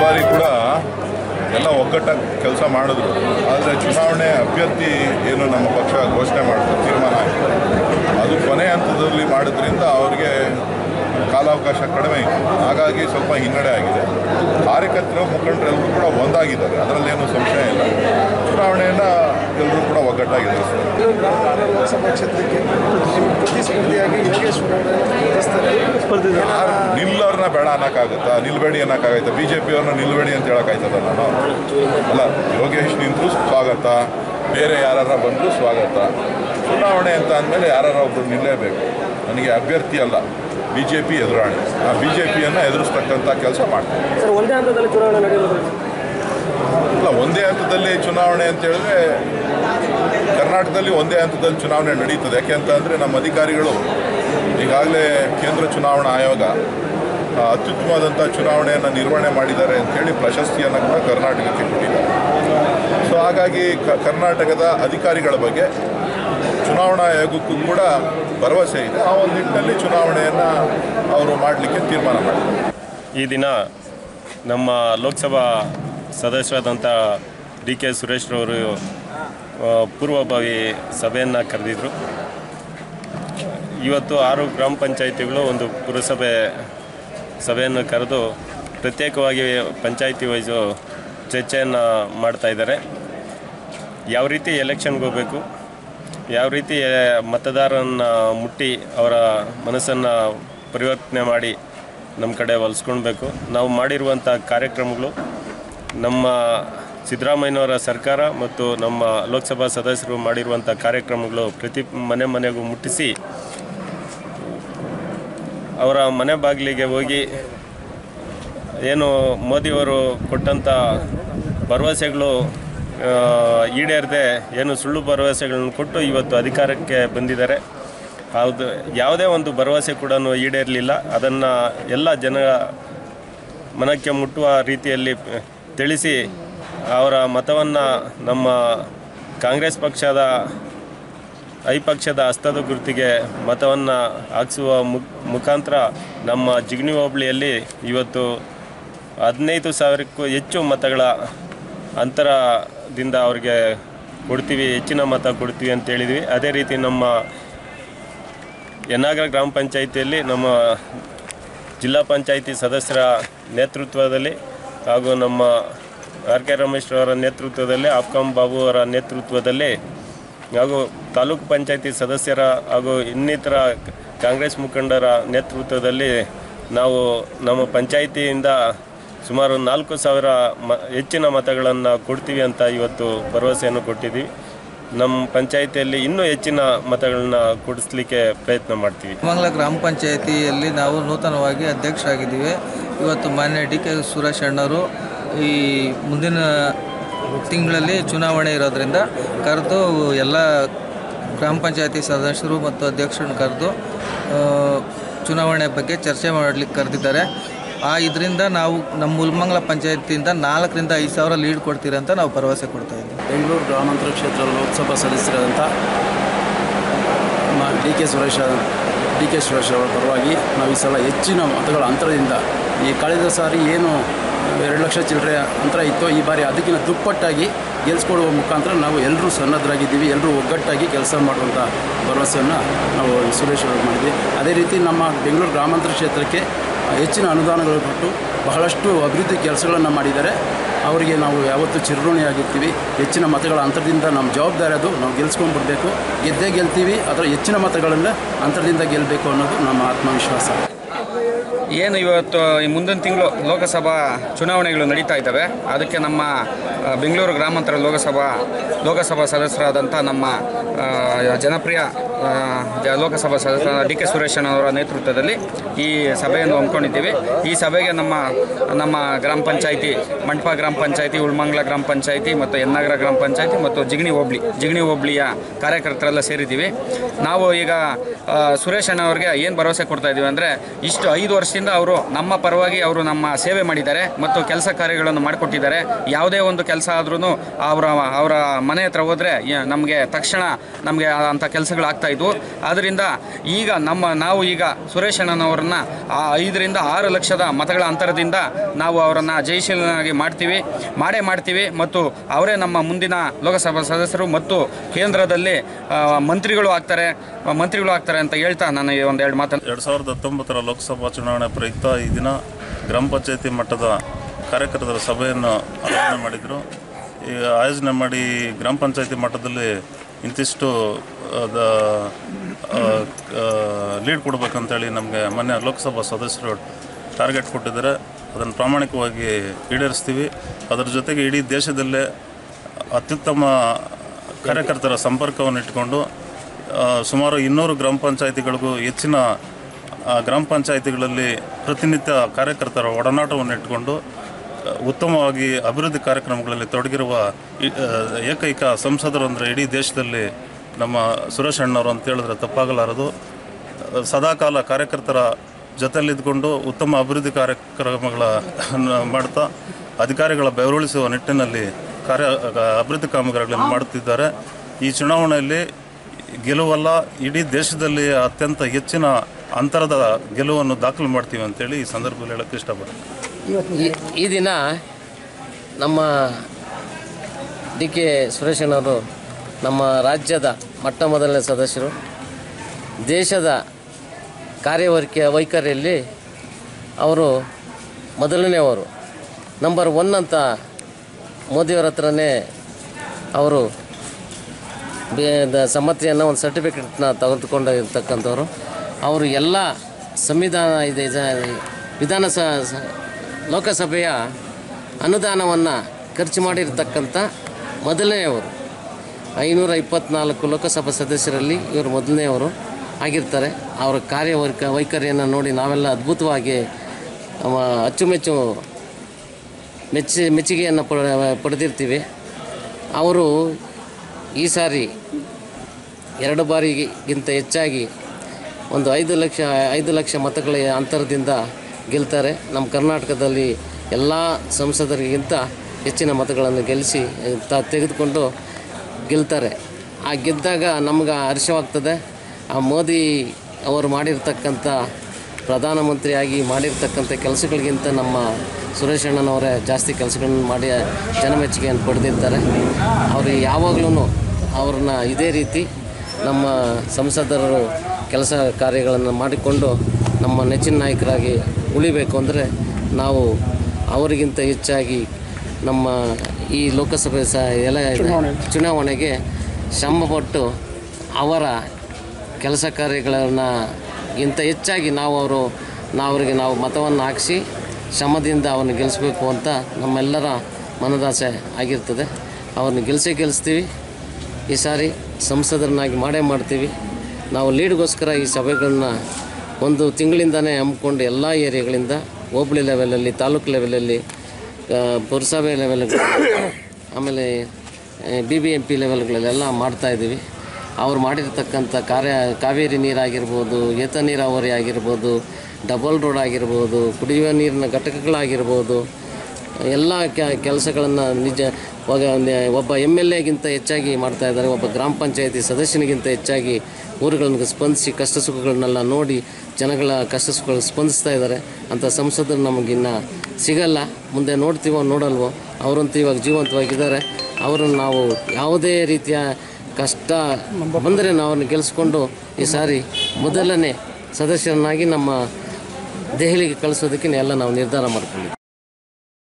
ಬಾರಿ ಕೂಡ ಎಲ್ಲ ಒಗ್ಗಟ್ಟಾಗಿ ಕೆಲಸ ಮಾಡಿದ್ರು. ಆದರೆ ಚುನಾವಣೆ ಅಭ್ಯರ್ಥಿ ಏನು ನಮ್ಮ ಪಕ್ಷ ಘೋಷಣೆ ಮಾಡಿದ್ರು ತೀರ್ಮಾನ ಅದು ಕೊನೆ ಹಂತದಲ್ಲಿ ಮಾಡಿದ್ರಿಂದ ಅವರಿಗೆ ಕಾಲಾವಕಾಶ ಕಡಿಮೆ ಇತ್ತು ಹಾಗಾಗಿ ಸ್ವಲ್ಪ ಹಿನ್ನಡೆ ಆಗಿದೆ. ಕಾರ್ಯಕರ್ತರು ಮುಖಂಡರೆಲ್ಲರೂ ಕೂಡ ಒಂದಾಗಿದ್ದಾರೆ. ಅದರಲ್ಲೇನು ಸಂಶಯ ಇಲ್ಲ. ಚುನಾವಣೆಯನ್ನು ಎಲ್ಲರೂ ಕೂಡ ಒಗ್ಗಟ್ಟಾಗಿದೆ ಲೋಕಸಭಾ ಕ್ಷೇತ್ರಕ್ಕೆ ನಿಮ್ಮ ಪ್ರತಿಸ್ಪರ್ಧಿಯಾಗಿ ಯೋಗೇಶ್ವರ ಅವರನ್ನು ಯಾರು ನಿಲ್ಲೋರ್ನ ಬೇಡ ಅನ್ನೋಕ್ಕಾಗುತ್ತಾ? ನಿಲ್ಬೇಡಿ ಅನ್ನೋಕ್ಕಾಗತ್ತಾ ಬಿ ಜೆ ಪಿಯವ್ರನ್ನ ನಿಲ್ಬೇಡಿ ಅಂತ ಹೇಳೋಕ್ಕಾಯ್ತದ ನಾನು? ಅಲ್ಲ ಯೋಗೇಶ್ ನಿಂತರೂ ಸ್ವಾಗತ. ಬೇರೆ ಯಾರು ಬಂದರೂ ಸ್ವಾಗತ. ಚುನಾವಣೆ ಅಂತ ಅಂದಮೇಲೆ ಯಾರಾರ ಒಬ್ಬರು ನಿಲ್ಲೇಬೇಕು. ನನಗೆ ಅಭ್ಯರ್ಥಿ ಅಲ್ಲ. ಬಿ ಜೆ ಪಿ ಎದುರಾಣಿ. ಆ ಬಿ ಜೆ ಪಿಯನ್ನು ಎದುರಿಸ್ತಕ್ಕಂಥ ಕೆಲಸ ಮಾಡ್ತೀವಿ ಸರ್ ಒಂದೇ ಹಂತದಲ್ಲಿ ಚುನಾವಣೆ ನಡೆಯುವುದು ಇಲ್ಲ ಒಂದೇ ಹಂತದಲ್ಲಿ ಚುನಾವಣೆ ಅಂತ ಹೇಳಿದ್ರೆ ಕರ್ನಾಟಕದಲ್ಲಿ ಒಂದೇ ಹಂತದಲ್ಲಿ ಚುನಾವಣೆ ನಡೀತದೆ. ಯಾಕೆ ಅಂತ ಅಂದರೆ ನಮ್ಮ ಅಧಿಕಾರಿಗಳು ಈಗಾಗಲೇ ಕೇಂದ್ರ ಚುನಾವಣಾ ಆಯೋಗ ಅತ್ಯುತ್ತಮವಾದಂಥ ಚುನಾವಣೆಯನ್ನು ನಿರ್ವಹಣೆ ಮಾಡಿದ್ದಾರೆ ಅಂಥೇಳಿ ಪ್ರಶಸ್ತಿಯನ್ನು ಕೂಡ ಕರ್ನಾಟಕಕ್ಕೆ ಕೊಟ್ಟಿದ್ದಾರೆ. ಸೊ ಹಾಗಾಗಿ ಕ- ಕರ್ನಾಟಕದ ಅಧಿಕಾರಿಗಳ ಬಗ್ಗೆ ಚುನಾವಣಾ ಆಯೋಗಕ್ಕೂ ಕೂಡ ಭರವಸೆ ಇದೆ. ಆ ಒಂದು ನಿಟ್ಟಿನಲ್ಲಿ ಚುನಾವಣೆಯನ್ನು ಅವರು ಮಾಡಲಿಕ್ಕೆ ತೀರ್ಮಾನ ಮಾಡಿದ್ದಾರೆ ಈ ದಿನ ನಮ್ಮ ಲೋಕಸಭಾ ಸದಸ್ಯರಾದಂಥ ಡಿ ಕೆ ಸುರೇಶ್ರವರು ಪೂರ್ವಭಾವಿ ಸಭೆಯನ್ನು ಕರೆದಿದ್ರು. ಇವತ್ತು ಆರು ಗ್ರಾಮ ಪಂಚಾಯಿತಿಗಳು ಒಂದು ಪುರಸಭೆ ಸಭೆಯನ್ನು ಕರೆದು ಪ್ರತ್ಯೇಕವಾಗಿ ಪಂಚಾಯಿತಿ ವೈಸು ಚರ್ಚೆಯನ್ನು ಮಾಡ್ತಾಯಿದ್ದಾರೆ ಯಾವ ರೀತಿ ಎಲೆಕ್ಷನ್ಗೆ ಹೋಗಬೇಕು ಯಾವ ರೀತಿ ಮತದಾರರನ್ನ ಮುಟ್ಟಿ ಅವರ ಮನಸ್ಸನ್ನು ಪರಿವರ್ತನೆ ಮಾಡಿ ನಮ್ಮ ಕಡೆ ಒಲಿಸ್ಕೊಳ್ಬೇಕು ನಾವು ಮಾಡಿರುವಂಥ ಕಾರ್ಯಕ್ರಮಗಳು ನಮ್ಮ ಸಿದ್ದರಾಮಯ್ಯನವರ ಸರ್ಕಾರ ಮತ್ತು ನಮ್ಮ ಲೋಕಸಭಾ ಸದಸ್ಯರು ಮಾಡಿರುವಂಥ ಕಾರ್ಯಕ್ರಮಗಳು ಪ್ರತಿ ಮನೆ ಮನೆಗೂ ಮುಟ್ಟಿಸಿ ಅವರ ಮನೆ ಬಾಗಿಲಿಗೆ ಹೋಗಿ ಏನು ಮೋದಿಯವರು ಕೊಟ್ಟಂಥ ಭರವಸೆಗಳು ಈಡೇರದೆ ಏನು ಸುಳ್ಳು ಭರವಸೆಗಳನ್ನು ಕೊಟ್ಟು ಇವತ್ತು ಅಧಿಕಾರಕ್ಕೆ ಬಂದಿದ್ದಾರೆ. ಹೌದು, ಯಾವುದೇ ಒಂದು ಭರವಸೆ ಕೂಡ ಈಡೇರಲಿಲ್ಲ. ಅದನ್ನು ಎಲ್ಲ ಜನ ಮನಕ್ಕೆ ಮುಟ್ಟುವ ರೀತಿಯಲ್ಲಿ ತಿಳಿಸಿ ಅವರ ಮತವನ್ನು ನಮ್ಮ ಕಾಂಗ್ರೆಸ್ ಪಕ್ಷದ, ಐ ಪಕ್ಷದ ಹಸ್ತದ ಗುರುತಿಗೆ ಮತವನ್ನು ಹಾಕಿಸುವ ಮುಖ ಮುಖಾಂತರ ನಮ್ಮ ಜಿಗ್ನಿ ಹೋಬಳಿಯಲ್ಲಿ ಇವತ್ತು ಹದಿನೈದು ಸಾವಿರಕ್ಕೂ ಹೆಚ್ಚು ಮತಗಳ ಅಂತರದಿಂದ ಅವ್ರಿಗೆ ಕೊಡ್ತೀವಿ, ಹೆಚ್ಚಿನ ಮತ ಕೊಡ್ತೀವಿ ಅಂತ ಹೇಳಿದ್ವಿ. ಅದೇ ರೀತಿ ನಮ್ಮ ಯನ್ನಾಗರ ಗ್ರಾಮ ಪಂಚಾಯಿತಿಯಲ್ಲಿ ನಮ್ಮ ಜಿಲ್ಲಾ ಪಂಚಾಯಿತಿ ಸದಸ್ಯರ ನೇತೃತ್ವದಲ್ಲಿ ಹಾಗೂ ನಮ್ಮ ಆರ್ ಕೆ ರಮೇಶ್ ಅವರ ನೇತೃತ್ವದಲ್ಲಿ ಅಪ್ಕಾಂ ಬಾಬು ಅವರ ನೇತೃತ್ವದಲ್ಲಿ ಹಾಗೂ ತಾಲೂಕು ಪಂಚಾಯಿತಿ ಸದಸ್ಯರ ಹಾಗೂ ಇನ್ನಿತರ ಕಾಂಗ್ರೆಸ್ ಮುಖಂಡರ ನೇತೃತ್ವದಲ್ಲಿ ನಾವು ನಮ್ಮ ಪಂಚಾಯಿತಿಯಿಂದ ಸುಮಾರು ನಾಲ್ಕು ಸಾವಿರ ಮ, ಹೆಚ್ಚಿನ ಮತಗಳನ್ನು ಕೊಡ್ತೀವಿ ಅಂತ ಇವತ್ತು ಭರವಸೆಯನ್ನು ಕೊಟ್ಟಿದ್ವಿ. ನಮ್ಮ ಪಂಚಾಯಿತಿಯಲ್ಲಿ ಇನ್ನೂ ಹೆಚ್ಚಿನ ಮತಗಳನ್ನ ಕೊಡಿಸ್ಲಿಕ್ಕೆ ಪ್ರಯತ್ನ ಮಾಡ್ತೀವಿ. ಮಂಗಲ ಗ್ರಾಮ ಪಂಚಾಯಿತಿಯಲ್ಲಿ ನಾವು ನೂತನವಾಗಿ ಅಧ್ಯಕ್ಷರಾಗಿದ್ದೀವಿ. ಇವತ್ತು ಮಾನ್ಯ ಡಿ ಕೆ ಸುರೇಶ್ ಅಣ್ಣವರು ಈ ಮುಂದಿನ ತಿಂಗಳಲ್ಲಿ ಚುನಾವಣೆ ಇರೋದ್ರಿಂದ ಕರೆದು ಎಲ್ಲ ಗ್ರಾಮ ಪಂಚಾಯತಿ ಸದಸ್ಯರು ಮತ್ತು ಅಧ್ಯಕ್ಷರನ್ನು ಕರೆದು ಚುನಾವಣೆ ಬಗ್ಗೆ ಚರ್ಚೆ ಮಾಡಲಿಕ್ಕೆ ಕರೆದಿದ್ದಾರೆ. ಆ, ಇದರಿಂದ ನಾವು ನಮ್ಮ ಮುಲ್ಮಂಗ್ಲ ಪಂಚಾಯತಿಯಿಂದ ನಾಲ್ಕರಿಂದ ಐದು ಸಾವಿರ ಲೀಡ್ ಕೊಡ್ತೀರಂತ ಅಂತ ನಾವು ಭರವಸೆ ಕೊಡ್ತಾ ಇದ್ದೀವಿ. ಬೆಂಗಳೂರು ಗ್ರಾಮಾಂತರ ಕ್ಷೇತ್ರ Lok Sabha ಸದಸ್ಯರಾದಂಥ D K Suresh, D K Suresh ಅವರ ಪರವಾಗಿ ನಾವು ಈ ಸಲ ಹೆಚ್ಚಿನ ಮತಗಳ ಅಂತರದಿಂದ ಈ ಕಳೆದ ಸಾರಿ ಏನು ಎರಡು ಲಕ್ಷ ಚಿಲ್ಲರೆ ಅಂತರ ಇತ್ತು ಈ ಬಾರಿ ಅದಕ್ಕಿಂತ ದುಪ್ಪಟ್ಟಾಗಿ ಗೆಲ್ಸ್ಕೊಡುವ ಮುಖಾಂತರ ನಾವು ಎಲ್ಲರೂ ಸನ್ನದ್ಧರಾಗಿದ್ದೀವಿ, ಎಲ್ಲರೂ ಒಗ್ಗಟ್ಟಾಗಿ ಕೆಲಸ ಮಾಡುವಂಥ ಭರವಸೆಯನ್ನು ನಾವು ಸುರೇಶ್ ಅವರು ಮಾಡಿದ್ವಿ. ಅದೇ ರೀತಿ ನಮ್ಮ ಬೆಂಗಳೂರು ಗ್ರಾಮಾಂತರ ಕ್ಷೇತ್ರಕ್ಕೆ ಹೆಚ್ಚಿನ ಅನುದಾನಗಳು ಕೊಟ್ಟು ಬಹಳಷ್ಟು ಅಭಿವೃದ್ಧಿ ಕೆಲಸಗಳನ್ನು ಮಾಡಿದ್ದಾರೆ. ಅವರಿಗೆ ನಾವು ಯಾವತ್ತೂ ಚಿರಋಣಿಯಾಗಿರ್ತೀವಿ. ಹೆಚ್ಚಿನ ಮತಗಳ ಅಂತರದಿಂದ ನಮ್ಮ ಜವಾಬ್ದಾರಿ ಅದು. ನಾವು ಗೆಲ್ಸ್ಕೊಂಡ್ಬಿಡ್ಬೇಕು. ಗೆದ್ದೇ ಗೆಲ್ತೀವಿ. ಅದರ ಹೆಚ್ಚಿನ ಮತಗಳನ್ನು ಅಂತರದಿಂದ ಗೆಲ್ಲಬೇಕು ಅನ್ನೋದು ನಮ್ಮ ಆತ್ಮವಿಶ್ವಾಸ. ಏನು ಇವತ್ತು ಈ ಮುಂದಿನ ತಿಂಗಳು ಲೋಕಸಭಾ ಚುನಾವಣೆಗಳು ನಡೀತಾ ಇದ್ದಾವೆ. ಅದಕ್ಕೆ ನಮ್ಮ ಬೆಂಗಳೂರು ಗ್ರಾಮಾಂತರ ಲೋಕಸಭಾ ಲೋಕಸಭಾ ಸದಸ್ಯರಾದಂಥ ನಮ್ಮ ಜನಪ್ರಿಯ ಲೋಕಸಭಾ ಸದಸ್ಯ ಡಿ ಕೆ ಸುರೇಶನವರ ನೇತೃತ್ವದಲ್ಲಿ ಈ ಸಭೆಯನ್ನು ಹಮ್ಮಿಕೊಂಡಿದ್ದೀವಿ. ಈ ಸಭೆಗೆ ನಮ್ಮ ನಮ್ಮ ಗ್ರಾಮ ಪಂಚಾಯಿತಿ ಮಂಟಪ ಗ್ರಾಮ ಪಂಚಾಯಿತಿ ಉಳ್ಮಂಗ್ಲ ಗ್ರಾಮ ಪಂಚಾಯಿತಿ ಮತ್ತು ಯನ್ನಗರ ಗ್ರಾಮ ಪಂಚಾಯಿತಿ ಮತ್ತು ಜಿಗಣಿ ಹೋಬ್ಳಿ ಜಿಗಣಿ ಹೋಬ್ಳಿಯ ಕಾರ್ಯಕರ್ತರೆಲ್ಲ ಸೇರಿದ್ದೀವಿ. ನಾವು ಈಗ ಆ, ಸುರೇಶ್ ಅಣ್ಣವ್ರಿಗೆ ಏನು ಭರವಸೆ ಕೊಡ್ತಾ ಇದ್ದೀವಿ ಅಂದರೆ ಇಷ್ಟು ಐದು ವರ್ಷದಿಂದ ಅವರು ನಮ್ಮ ಪರವಾಗಿ ಅವರು ನಮ್ಮ ಸೇವೆ ಮಾಡಿದ್ದಾರೆ ಮತ್ತು ಕೆಲಸ ಕಾರ್ಯಗಳನ್ನು ಮಾಡಿಕೊಟ್ಟಿದ್ದಾರೆ. ಯಾವುದೇ ಒಂದು ಕೆಲಸ ಆದ್ರೂ ಅವರ ಅವರ ಮನೆ ಹತ್ರ ಹೋದರೆ ನಮಗೆ ತಕ್ಷಣ ನಮಗೆ ಅಂಥ ಕೆಲಸಗಳಾಗ್ತಾ ಇದ್ವು. ಆದ್ದರಿಂದ ಈಗ ನಮ್ಮ, ನಾವು ಈಗ ಸುರೇಶ್ ಅಣ್ಣನವರನ್ನ ಆ ಐದರಿಂದ ಆರು ಲಕ್ಷದ ಮತಗಳ ಅಂತರದಿಂದ ನಾವು ಅವರನ್ನು ಜಯಶೀಲನಾಗಿ ಮಾಡ್ತೀವಿ. ಮಾಡೇ ಮಾಡ್ತೀವಿ ಮತ್ತು ಅವರೇ ನಮ್ಮ ಮುಂದಿನ ಲೋಕಸಭಾ ಸದಸ್ಯರು ಮತ್ತು ಕೇಂದ್ರದಲ್ಲಿ ಮಂತ್ರಿಗಳು ಆಗ್ತಾರೆ ಮಂತ್ರಿಗಳು ಆಗ್ತಾರೆ ಅಂತ ಹೇಳ್ತಾ ನಾನು ಈ ಒಂದೆರಡು ಮಾತನ್ನು. ಎರಡು ಸಾವಿರದ ಹತ್ತೊಂಬತ್ತರ ಲೋಕಸಭಾ ಚುನಾವಣೆ ಪ್ರಯುಕ್ತ ಈ ದಿನ ಗ್ರಾಮ ಪಂಚಾಯತಿ ಮಟ್ಟದ ಕಾರ್ಯಕರ್ತರ ಸಭೆಯನ್ನು ಆಯೋಜನೆ ಮಾಡಿದರು. ಈ ಆಯೋಜನೆ ಮಾಡಿ ಗ್ರಾಮ ಪಂಚಾಯತಿ ಮಟ್ಟದಲ್ಲಿ ಇಂತಿಷ್ಟು ಲೀಡ್ ಕೊಡಬೇಕಂತೇಳಿ ನಮಗೆ ಮೊನ್ನೆ ಲೋಕಸಭಾ ಸದಸ್ಯರು ಟಾರ್ಗೆಟ್ ಕೊಟ್ಟಿದ್ದಾರೆ. ಅದನ್ನು ಪ್ರಾಮಾಣಿಕವಾಗಿ ಈಡೇರಿಸ್ತೀವಿ. ಅದರ ಜೊತೆಗೆ ಇಡೀ ದೇಶದಲ್ಲೇ ಅತ್ಯುತ್ತಮ ಕಾರ್ಯಕರ್ತರ ಸಂಪರ್ಕವನ್ನು ಇಟ್ಟುಕೊಂಡು ಸುಮಾರು ಇನ್ನೂರು ಗ್ರಾಮ ಪಂಚಾಯತಿಗಳಿಗೂ ಹೆಚ್ಚಿನ ಗ್ರಾಮ ಪಂಚಾಯಿತಿಗಳಲ್ಲಿ ಪ್ರತಿನಿತ್ಯ ಕಾರ್ಯಕರ್ತರ ಒಡನಾಟವನ್ನು ಇಟ್ಟುಕೊಂಡು ಉತ್ತಮವಾಗಿ ಅಭಿವೃದ್ಧಿ ಕಾರ್ಯಕ್ರಮಗಳಲ್ಲಿ ತೊಡಗಿರುವ ಏಕೈಕ ಸಂಸದರು ಅಂದರೆ ಇಡೀ ದೇಶದಲ್ಲಿ ನಮ್ಮ ಸುರೇಶ್ ಅಣ್ಣವರು ಅಂತ ಹೇಳಿದ್ರೆ ತಪ್ಪಾಗಲಾರದು. ಸದಾಕಾಲ ಕಾರ್ಯಕರ್ತರ ಜೊತೆಯಲ್ಲಿದ್ದುಕೊಂಡು ಉತ್ತಮ ಅಭಿವೃದ್ಧಿ ಕಾರ್ಯಕ್ರಮಗಳ ಮಾಡ್ತಾ, ಅಧಿಕಾರಿಗಳ ಬೆವರುಳಿಸುವ ನಿಟ್ಟಿನಲ್ಲಿ ಕಾರ್ಯ ಅಭಿವೃದ್ಧಿ ಕಾಮಗಾರಿಗಳನ್ನು ಮಾಡುತ್ತಿದ್ದಾರೆ. ಈ ಚುನಾವಣೆಯಲ್ಲಿ ಗೆಲುವಲ್ಲ, ಇಡೀ ದೇಶದಲ್ಲಿ ಅತ್ಯಂತ ಹೆಚ್ಚಿನ ಅಂತರದ ಗೆಲುವನ್ನು ದಾಖಲು ಮಾಡ್ತೀವಿ ಅಂತೇಳಿ ಈ ಸಂದರ್ಭದಲ್ಲಿ ಹೇಳಕ್ಕೆ ಇಷ್ಟಪಡ್ತೀನಿ. ಈ- ದಿನ ನಮ್ಮ ಡಿ ಕೆ ಸುರೇಶನವರು ನಮ್ಮ ರಾಜ್ಯದ ಮೊಟ್ಟ ಮೊದಲನೇ ಸದಸ್ಯರು, ದೇಶದ ಕಾರ್ಯವೈಖ ವೈಖರಿಯಲ್ಲಿ ಅವರು ಮೊದಲನೆಯವರು, ನಂಬರ್ ಒನ್ ಅಂತ ಮೋದಿಯವರ ಹತ್ರನೇ ಅವರು ಸಮ್ಮತಿಯನ್ನು ಒಂದು ಸರ್ಟಿಫಿಕೇಟ್ನ ತೆಗೆದುಕೊಂಡಿರ್ತಕ್ಕಂಥವ್ರು. ಅವರು ಎಲ್ಲ ಸಂವಿಧಾನ ಇದೆ ವಿಧಾನಸ ಲೋಕಸಭೆಯ ಅನುದಾನವನ್ನು ಖರ್ಚು ಮಾಡಿರ್ತಕ್ಕಂಥ ಮೊದಲನೆಯವರು ಐನೂರ ಇಪ್ಪತ್ನಾಲ್ಕು ಲೋಕಸಭಾ ಸದಸ್ಯರಲ್ಲಿ ಇವರು ಮೊದಲನೆಯವರು ಆಗಿರ್ತಾರೆ. ಅವರ ಕಾರ್ಯ ವೈಖ ವೈಖರಿಯನ್ನು ನೋಡಿ ನಾವೆಲ್ಲ ಅದ್ಭುತವಾಗಿ ಅಚ್ಚುಮೆಚ್ಚು ಮೆಚ್ಚಿ, ಮೆಚ್ಚುಗೆಯನ್ನು ಪಡ, ಪಡೆದಿರ್ತೀವಿ. ಅವರು ಈ ಸಾರಿ ಎರಡು ಬಾರಿಗಿಂತ ಹೆಚ್ಚಾಗಿ ಒಂದು ಐದು ಲಕ್ಷ ಐದು ಲಕ್ಷ ಮತಗಳ ಅಂತರದಿಂದ ಗೆಲ್ತಾರೆ. ನಮ್ಮ ಕರ್ನಾಟಕದಲ್ಲಿ ಎಲ್ಲ ಸಂಸದರಿಗಿಂತ ಹೆಚ್ಚಿನ ಮತಗಳನ್ನು ಗೆಲ್ಲಿಸಿ ತ, ತೆಗೆದುಕೊಂಡು ಗೆಲ್ತಾರೆ. ಆ ಗೆದ್ದಾಗ ನಮ್ಗೆ ಹರ್ಷವಾಗ್ತದೆ. ಆ ಮೋದಿ ಅವರು ಮಾಡಿರ್ತಕ್ಕಂಥ, ಪ್ರಧಾನಮಂತ್ರಿಯಾಗಿ ಮಾಡಿರ್ತಕ್ಕಂಥ ಕೆಲಸಗಳಿಗಿಂತ ನಮ್ಮ ಸುರೇಶ್ ಅಣ್ಣನವರೇ ಜಾಸ್ತಿ ಕೆಲಸಗಳನ್ನು ಮಾಡಿ, ಜನಮೆಚ್ಚುಗೆಯನ್ನು ಪಡೆದಿರ್ತಾರೆ. ಅವರು ಯಾವಾಗಲೂ ಅವ್ರನ್ನ ಇದೇ ರೀತಿ ನಮ್ಮ ಸಂಸದರು ಕೆಲಸ ಕಾರ್ಯಗಳನ್ನು ಮಾಡಿಕೊಂಡು ನಮ್ಮ ನೆಚ್ಚಿನ ನಾಯಕರಾಗಿ ಉಳಿಬೇಕು ಅಂದರೆ ನಾವು ಅವರಿಗಿಂತ ಹೆಚ್ಚಾಗಿ ನಮ್ಮ ಈ ಲೋಕಸಭೆ ಸ ಎಲ್ಲ ಚುನಾವಣೆಗೆ ಶ್ರಮಪಟ್ಟು ಅವರ ಕೆಲಸ ಕಾರ್ಯಗಳನ್ನು ಇಂತ ಹೆಚ್ಚಾಗಿ ನಾವು ಅವರು ನಾವು ನಾವು ಮತವನ್ನು ಹಾಕಿಸಿ ಶ್ರಮದಿಂದ ಅವನ್ನ ಗೆಲ್ಲಿಸ್ಬೇಕು ಅಂತ ನಮ್ಮೆಲ್ಲರ ಮನದಾಸೆ ಆಗಿರ್ತದೆ. ಅವ್ರನ್ನ ಗೆಲ್ಲಿಸೇ ಗೆಲ್ಲಿಸ್ತೀವಿ ಈ ಸಾರಿ ಸಂಸದರನ್ನಾಗಿ ಮಾಡೇ ಮಾಡ್ತೀವಿ. ನಾವು ಲೀಡ್ಗೋಸ್ಕರ ಈ ಸಭೆಗಳನ್ನ ಒಂದು ತಿಂಗಳಿಂದನೇ ಹಮ್ಮಿಕೊಂಡು ಎಲ್ಲ ಏರಿಯಾಗಳಿಂದ ಹೋಬಳಿ ಲೆವೆಲಲ್ಲಿ, ತಾಲೂಕು ಲೆವೆಲಲ್ಲಿ ಪುರಸಭೆ ಲೆವೆಲ್ ಆಮೇಲೆ ಬಿ ಬಿ ಎಂ ಪಿ ಲೆವೆಲ್ಗಳಲ್ಲೆಲ್ಲ ಮಾಡ್ತಾಯಿದ್ದೀವಿ ಅವ್ರು ಮಾಡಿರ್ತಕ್ಕಂಥ ಕಾರ್ಯ, ಕಾವೇರಿ ನೀರಾಗಿರ್ಬೋದು ಏತ ನೀರಾವರಿ ಆಗಿರ್ಬೋದು, ಡಬಲ್ ರೋಡ್ ಆಗಿರ್ಬೋದು, ಕುಡಿಯುವ ನೀರಿನ ಘಟಕಗಳಾಗಿರ್ಬೋದು, ಎಲ್ಲ ಕೆಲಸಗಳನ್ನು ನಿಜ ಒಗ- ಒಬ್ಬ ಎಂ ಎಲ್ ಎಗಿಂತ ಹೆಚ್ಚಾಗಿ ಮಾಡ್ತಾ ಇದ್ದಾರೆ, ಒಬ್ಬ ಗ್ರಾಮ ಪಂಚಾಯತಿ ಸದಸ್ಯನಿಗಿಂತ ಹೆಚ್ಚಾಗಿ ಊರುಗಳನ್ನು ಸ್ಪಂದಿಸಿ ಕಷ್ಟ ಸುಖಗಳನ್ನೆಲ್ಲ ನೋಡಿ ಜನಗಳ ಕಷ್ಟ ಸುಖಗಳು ಸ್ಪಂದಿಸ್ತಾ ಇದ್ದಾರೆ. ಅಂಥ ಸಂಸದರು ನಮಗಿನ್ನ ಸಿಗಲ್ಲ. ಮುಂದೆ ನೋಡ್ತೀವೋ ನೋಡಲ್ವೋ, ಅವರಂತೂ ಇವಾಗ ಜೀವಂತವಾಗಿದ್ದಾರೆ. ಅವರನ್ನು ನಾವು ಯಾವುದೇ ರೀತಿಯ ಕಷ್ಟ ಬಂದರೆ ನಾವು ಅವ್ರನ್ನ ಗೆಲ್ಲಿಸ್ಕೊಂಡು ಈ ಸಾರಿ ಮೊದಲನೇ ಸದಸ್ಯರನ್ನಾಗಿ ನಮ್ಮ ದೆಹಲಿಗೆ ಕಳಿಸೋದಕ್ಕೆ ಎಲ್ಲ ನಾವು ನಿರ್ಧಾರ ಮಾಡ್ಕೊಂಡಿದ್ದೀವಿ.